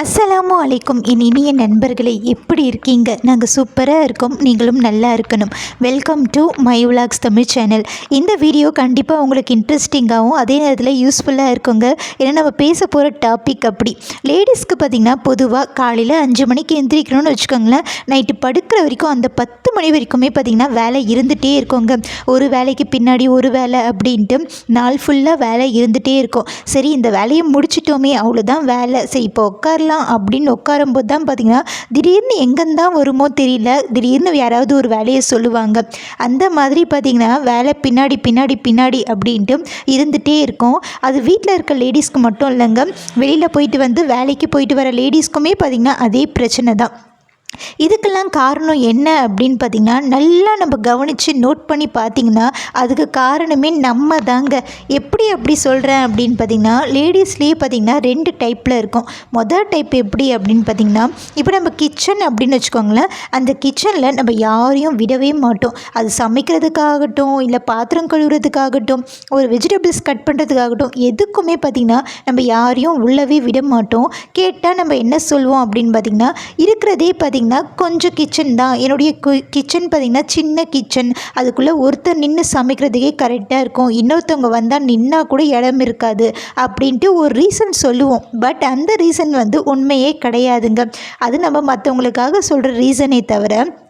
அஸ்ஸலாமு அலைக்கும். என் இனிய நண்பர்களே எப்படி இருக்கீங்க? நாங்கள் சூப்பராக இருக்கோம். நீங்களும் நல்லா இருக்கணும். Welcome to my vlogs Tamil channel இந்த வீடியோ கண்டிப்பாக உங்களுக்கு இன்ட்ரெஸ்டிங்காகவும் அதே நேரத்தில் யூஸ்ஃபுல்லாக இருக்குங்க. ஏன்னா நம்ம பேச போகிற டாபிக் அப்படி. லேடிஸ்க்கு பார்த்திங்கன்னா பொதுவாக காலையில் அஞ்சு மணிக்கு எந்திரிக்கணும்னு வச்சுக்கோங்களேன். நைட்டு படுக்கிற வரைக்கும் அந்த பத்து மணி வரைக்குமே பார்த்திங்கன்னா வேலை இருந்துகிட்டே இருக்கோங்க. ஒரு வேலைக்கு பின்னாடி ஒரு வேலை அப்படின்ட்டு நாள் ஃபுல்லாக வேலை இருந்துகிட்டே இருக்கும். சரி இந்த வேலையை முடிச்சிட்டோமே அவ்வளோதான் வேலை. சரி இப்போ உட்காரலாம் அப்படின்னு உட்காரும்போது தான் பார்த்திங்கன்னா திடீர்னு எங்கேருந்தான் வருமோ தெரியல. திடீர்னு யாராவது ஒரு வேலையை சொல்லுவாங்க. அந்த மாதிரி பார்த்திங்கன்னா வேலை பின்னாடி பின்னாடி பின்னாடி அப்படின்ட்டு இருந்துகிட்டே இருக்கும். அது வீட்டில் இருக்க லேடிஸ்க்கு மட்டும் இல்லைங்க. வெளியில் போயிட்டு வந்து வேலைக்கு போயிட்டு வர லேடிஸ்க்குமே பார்த்திங்கன்னா அதே பிரச்சனை தான். இதுக்கெல்லாம் காரணம் என்ன அப்படின்னு பார்த்திங்கன்னா நல்லா நம்ம கவனித்து நோட் பண்ணி பார்த்திங்கன்னா அதுக்கு காரணமே நம்ம தாங்க. எப்படி அப்படி சொல்கிறேன் அப்படின்னு பார்த்திங்கன்னா லேடிஸ்லேயே பார்த்திங்கன்னா ரெண்டு டைப்பில் இருக்கும். மொதல் டைப் எப்படி அப்படின்னு பார்த்திங்கன்னா இப்போ நம்ம கிச்சன் அப்படின்னு வச்சுக்கோங்களேன் அந்த கிச்சனில் நம்ம யாரையும் விடவே மாட்டோம். அது சமைக்கிறதுக்காகட்டும் இல்லை பாத்திரம் கழுவுறதுக்காகட்டும் ஒரு வெஜிடபிள்ஸ் கட் பண்ணுறதுக்காகட்டும் எதுக்குமே பார்த்திங்கன்னா நம்ம யாரையும் உள்ளவே விட மாட்டோம். கேட்டால் நம்ம என்ன சொல்லுவோம் அப்படின்னு பார்த்திங்கன்னா இருக்கிறதே பார்த்திங்கன்னா கொஞ்சம் கிச்சன் தான். என்னுடைய கிச்சன் பார்த்திங்கன்னா சின்ன கிச்சன் அதுக்குள்ளே ஒருத்தர் நின்று சமைக்கிறதுக்கே கரெக்டாக இருக்கும். இன்னொருத்தவங்க வந்தால் நின்னா கூட இடம் இருக்காது அப்படின்ட்டு ஒரு ரீசன் சொல்லுவோம். பட் அந்த ரீசன் வந்து உண்மையே கிடையாதுங்க. அது நம்ம மற்றவங்களுக்காக சொல்கிற ரீசனே தவிர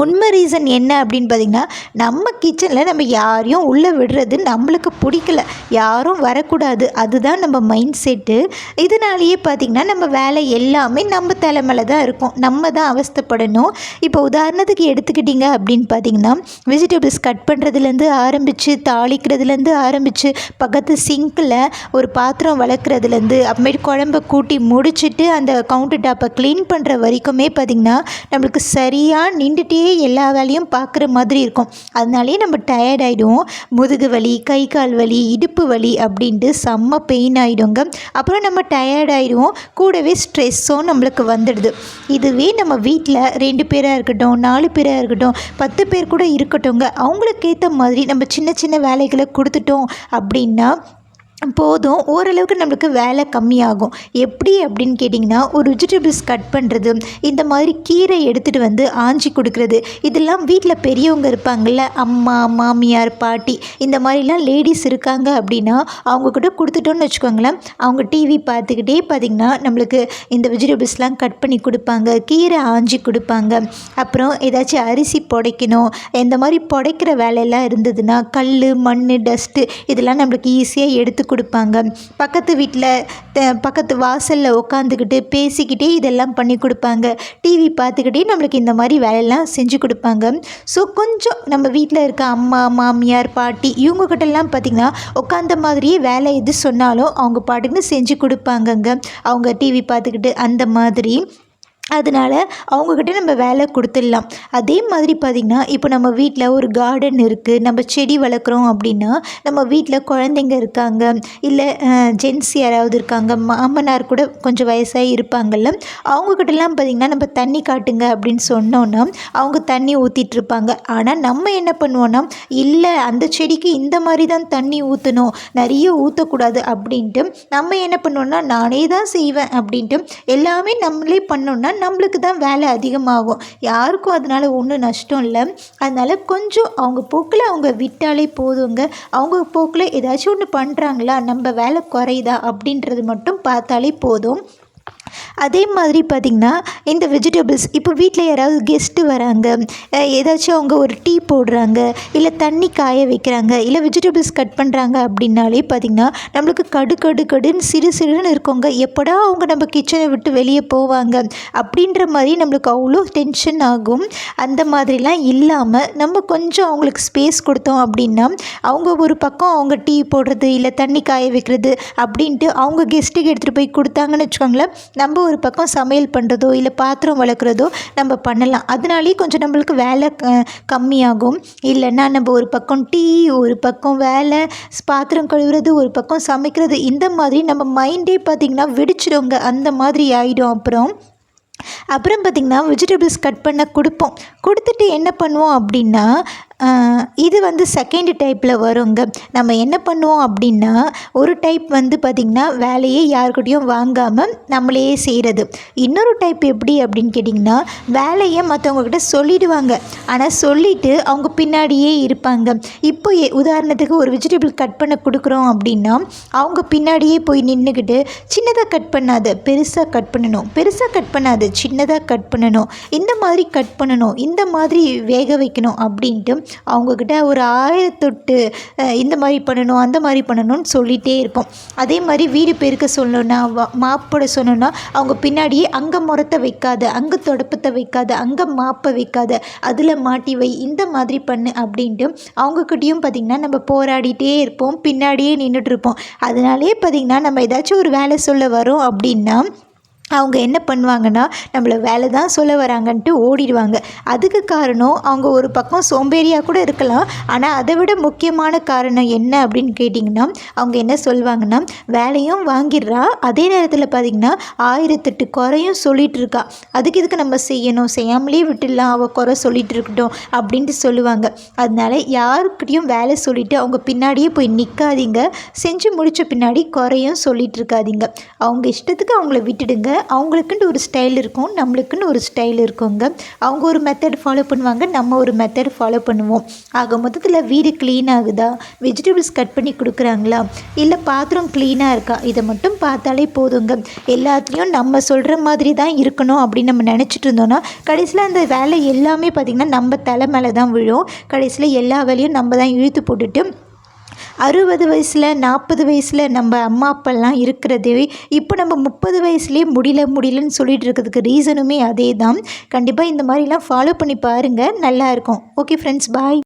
உண்மை ரீசன் என்ன அப்படின்னு பார்த்திங்கன்னா நம்ம கிச்சனில் நம்ம யாரையும் உள்ளே விடுறது நம்மளுக்கு பிடிக்கல. யாரும் வரக்கூடாது. அதுதான் நம்ம மைண்ட் செட்டு இதனாலேயே பார்த்திங்கன்னா நம்ம வேலை எல்லாமே நம்ம தலைமையில் தான் இருக்கும். நம்ம தான் அவஸ்தைப்படணும். இப்போ உதாரணத்துக்கு எடுத்துக்கிட்டிங்க அப்படின்னு பார்த்திங்கன்னா வெஜிடபிள்ஸ் கட் பண்ணுறதுலேருந்து ஆரம்பித்து தாளிக்கிறதுலேருந்து ஆரம்பித்து பக்கத்து சிங்கில் ஒரு பாத்திரம் வளர்க்குறதுலேருந்து அப்புறமேட்டு குழம்ப கூட்டி முடிச்சுட்டு அந்த கவுண்டர் டாப்பை க்ளீன் பண்ணுற வரைக்குமே பார்த்திங்கன்னா நம்மளுக்கு சரியாக நின்றுட்டே எல்லா வேலையும் பார்க்குற மாதிரி இருக்கும். அதனாலே நம்ம டயர்ட் ஆகிடுவோம் முதுகு வலி கை கால் வலி இடுப்பு வலி அப்படின்ட்டு செம்ம பெயின் ஆகிடுங்க அப்புறம் நம்ம டயர்ட் ஆகிடுவோம் கூடவே ஸ்ட்ரெஸ்ஸும் நம்மளுக்கு வந்துடுது. இதுவே நம்ம வீட்டில் ரெண்டு பேராக இருக்கட்டும் நாலு பேராக இருக்கட்டும் பத்து பேர் கூட இருக்கட்டும்ங்க. அவங்களுக்கு ஏற்ற மாதிரி நம்ம சின்ன சின்ன வேலைகளை கொடுத்துட்டோம் அப்படின்னா போதும் ஓரளவுக்கு நம்மளுக்கு வேலை கம்மியாகும். எப்படி அப்படின்னு கேட்டிங்கன்னா ஒரு வெஜிடபிள்ஸ் கட் பண்ணுறது இந்த மாதிரி கீரை எடுத்துகிட்டு வந்து ஆஞ்சி கொடுக்குறது இதெல்லாம் வீட்டில் பெரியவங்க இருப்பாங்கள்ல அம்மா மாமியார் பாட்டி இந்த மாதிரிலாம் லேடிஸ் இருக்காங்க அப்படின்னா அவங்கக்கிட்ட கொடுத்துட்டோன்னு வச்சுக்கோங்களேன் அவங்க டிவி பார்த்துக்கிட்டே பார்த்திங்கன்னா நம்மளுக்கு இந்த வெஜிடபிள்ஸ்லாம் கட் பண்ணி கொடுப்பாங்க கீரை ஆஞ்சி கொடுப்பாங்க. அப்புறம் ஏதாச்சும் அரிசி புடைக்கணும் இந்த மாதிரி புடைக்கிற வேலையெல்லாம் இருந்ததுன்னா கல் மண் டஸ்ட்டு இதெல்லாம் நம்மளுக்கு ஈஸியாக எடுத்து கொடுப்பாங்க. பக்கத்து வீட்டில் த பக்கத்து வாசலில் உட்காந்துக்கிட்டு பேசிக்கிட்டே இதெல்லாம் பண்ணி கொடுப்பாங்க. டிவி பார்த்துக்கிட்டே நம்மளுக்கு இந்த மாதிரி வேலையெல்லாம் செஞ்சு கொடுப்பாங்க. ஸோ கொஞ்சம் நம்ம வீட்டில் இருக்க அம்மா மாமியார் பாட்டி இவங்கக்கிட்டலாம் பார்த்திங்கன்னா உட்காந்த மாதிரியே வேலை எது சொன்னாலும் அவங்க பாட்டுக்குன்னு செஞ்சு கொடுப்பாங்கங்க. அவங்க டிவி பார்த்துக்கிட்டு அந்த மாதிரி. அதனால் அவங்கக்கிட்ட நம்ம வேலை கொடுத்துடலாம். அதே மாதிரி பார்த்திங்கன்னா இப்போ நம்ம வீட்டில் ஒரு கார்டன் இருக்குது நம்ம செடி வளர்க்குறோம் அப்படின்னா நம்ம வீட்டில் குழந்தைங்க இருக்காங்க இல்லை ஜென்ஸ் யாராவது இருக்காங்க மாமனார் கூட கொஞ்சம் வயசாகி இருப்பாங்கள்ல அவங்கக்கிட்டலாம் பார்த்திங்கன்னா நம்ம தண்ணி காட்டுங்க அப்படின்னு சொன்னோன்னா அவங்க தண்ணி ஊற்றிட்டுருப்பாங்க ஆனால் நம்ம என்ன பண்ணுவோன்னா இல்லை அந்த செடிக்கு இந்த மாதிரி தான் தண்ணி ஊற்றணும் நிறைய ஊற்றக்கூடாது அப்படின்ட்டு நம்ம என்ன பண்ணுவோன்னா நானே தான் செய்வேன் அப்படின்ட்டு எல்லாமே நம்மளே பண்ணோன்னா நம்மளுக்கு தான் வேலை அதிகமாகும். யாருக்கும் அதனால் ஒன்றும் நஷ்டம் இல்லை. அதனால் கொஞ்சம் அவங்க போக்கில் அவங்க விட்டாலே போதுங்க. அவங்க போக்கில் ஏதாச்சும் ஒன்று பண்ணுறாங்களா நம்ம வேலை குறையுதா? அப்படின்றது மட்டும் பார்த்தாலே போதும். அதே மாதிரி பார்த்திங்கன்னா இந்த வெஜிடபிள்ஸ் இப்போ வீட்டில் யாராவது கெஸ்ட்டு வராங்க ஏதாச்சும் அவங்க ஒரு டீ போடுறாங்க இல்லை தண்ணி காய வைக்கிறாங்க இல்லை வெஜிடபிள்ஸ் கட் பண்ணுறாங்க அப்படின்னாலே பார்த்திங்கன்னா நம்மளுக்கு கடு கடு கடுன்னு சிறு சிறுன்னு இருக்கோங்க. எப்படா அவங்க நம்ம கிச்சனை விட்டு வெளியே போவாங்க? அப்படின்ற மாதிரி நம்மளுக்கு அவ்வளோ டென்ஷன் ஆகும். அந்த மாதிரிலாம் இல்லாமல் நம்ம கொஞ்சம் அவங்களுக்கு ஸ்பேஸ் கொடுத்தோம் அப்படின்னா அவங்க ஒரு பக்கம் அவங்க டீ போடுறது இல்லை தண்ணி காய வைக்கிறது அப்படின்ட்டு அவங்க கெஸ்ட்டுக்கு எடுத்துகிட்டு போய் கொடுத்தாங்கன்னு வச்சுக்கோங்களேன் நம்ம ஒரு பக்கம் சமையல் பண்ணுறதோ இல்லை பாத்திரம் வளர்க்குறதோ நம்ம பண்ணலாம். அதனாலேயே கொஞ்சம் நம்மளுக்கு வேலை கம்மியாகும். இல்லைன்னா நம்ம ஒரு பக்கம் டீ ஒரு பக்கம் வேலை பாத்திரம் கழுவுறது ஒரு பக்கம் சமைக்கிறது இந்த மாதிரி நம்ம மைண்டே பார்த்திங்கன்னா வெடிச்சிடுங்க. அந்த மாதிரி ஆகிடும் அப்புறம். அப்புறம் பார்த்திங்கன்னா வெஜிடபிள்ஸ் கட் பண்ண கொடுப்போம். கொடுத்துட்டு என்ன பண்ணுவோம் அப்படின்னா இது வந்து செகண்ட் டைப்பில் வருங்க. நம்ம என்ன பண்ணுவோம் அப்படின்னா ஒரு டைப் வந்து பார்த்திங்கன்னா வேலையை யாருக்கிட்டையும் வாங்காமல் நம்மளே செய்கிறது இன்னொரு டைப் எப்படி அப்படின்னு கேட்டிங்கன்னா வேலையை மற்றவங்கக்கிட்ட சொல்லிடுவாங்க. ஆனால் சொல்லிவிட்டு அவங்க பின்னாடியே இருப்பாங்க. இப்போ உதாரணத்துக்கு ஒரு வெஜிடபிள் கட் பண்ண கொடுக்குறோம் அப்படின்னா அவங்க பின்னாடியே போய் நின்றுக்கிட்டு சின்னதாக கட் பண்ணாத பெருசாக கட் பண்ணணும். பெருசாக கட் பண்ணாத சின்னதாக கட் பண்ணணும். இந்த மாதிரி கட் பண்ணணும். இந்த மாதிரி வேக வைக்கணும் அப்படின்ட்டு அவங்கக்கிட்ட ஒரு ஆயிரத்தொட்டு இந்த மாதிரி பண்ணணும் அந்த மாதிரி பண்ணணும்னு சொல்லிகிட்டே இருப்போம். அதே மாதிரி வீடு பெருக்க சொல்லணும்னா வா- மாப்போட சொன்னோன்னா அவங்க பின்னாடியே அங்கே முறத்தை வைக்காத அங்கே தொடப்பத்தை வைக்காத அங்கே மாப்பை வைக்காத அதில் மாட்டி வை இந்த மாதிரி பண்ணு அப்படின்ட்டு அவங்கக்கிட்டேயும் பார்த்திங்கன்னா நம்ம போராடிட்டே இருப்போம் பின்னாடியே நின்றுட்டுருப்போம் அதனாலே பார்த்திங்கன்னா நம்ம ஏதாச்சும் ஒரு வேலை சொல்ல வரோம் அப்படின்னா அவங்க என்ன பண்ணுவாங்கன்னா நம்மளை வேலை தான் சொல்ல வராங்கன்ட்டு ஓடிடுவாங்க. அதுக்கு காரணம் அவங்க ஒரு பக்கம் சோம்பேறியாக கூட இருக்கலாம். ஆனால் அதை விட முக்கியமான காரணம் என்ன அப்படின்னு கேட்டிங்கன்னா அவங்க என்ன சொல்லுவாங்கன்னா வேலையும் வாங்கிடுறா. அதே நேரத்தில் பார்த்திங்கன்னா ஆயிரத்தெட்டு குறையும் சொல்லிட்டு இருக்கா. அதுக்கு இதுக்கு நம்ம செய்யணும்? செய்யாமலே விட்டுடலாம் அவள் குறை சொல்லிகிட்டு இருக்கட்டும் அப்படின்ட்டு சொல்லுவாங்க. அதனால யாருக்கிட்டையும் வேலை சொல்லிவிட்டு அவங்க பின்னாடியே போய் நிற்காதீங்க செஞ்சு முடித்த பின்னாடி குறையும் சொல்லிகிட்டு இருக்காதீங்க. அவங்க இஷ்டத்துக்கு அவங்கள விட்டுடுங்க. அவங்களுக்குன்னு ஒரு ஸ்டைல் இருக்கும் நம்மளுக்குன்னு ஒரு ஸ்டைல் இருக்குங்க. அவங்க ஒரு மெத்தட் ஃபாலோ பண்ணுவாங்க நம்ம ஒரு மெத்தட் ஃபாலோ பண்ணுவோம். ஆக மொத்தத்தில் வீடு க்ளீன் ஆகுதா? வெஜிடபிள்ஸ் கட் பண்ணி கொடுக்குறாங்களா? இல்லை பாத்திரம் க்ளீனாக இருக்கா? இதை மட்டும் பார்த்தாலே போதுங்க. எல்லாத்துலேயும் நம்ம சொல்கிற மாதிரி தான் இருக்கணும் அப்படின்னு நம்ம நினச்சிட்டு இருந்தோம்னா கடைசியில் அந்த வேலை எல்லாமே பார்த்திங்கன்னா நம்ம தலை மேலே தான் விழும். கடைசியில் எல்லா வேலையும் நம்ம தான் இழுத்து போட்டுட்டு அறுபது வயசில் நாற்பது வயசில் நம்ம அம்மா அப்பெல்லாம் இருக்கிறதே இப்போ நம்ம முப்பது வயசுலேயே முடியல முடியலன்னு சொல்லிட்டு இருக்கிறதுக்கு ரீசனுமே அதே தான் கண்டிப்பாக இந்த மாதிரிலாம் ஃபாலோ பண்ணி பாருங்கள் நல்லாயிருக்கும் ஓகே ஃப்ரெண்ட்ஸ் பாய்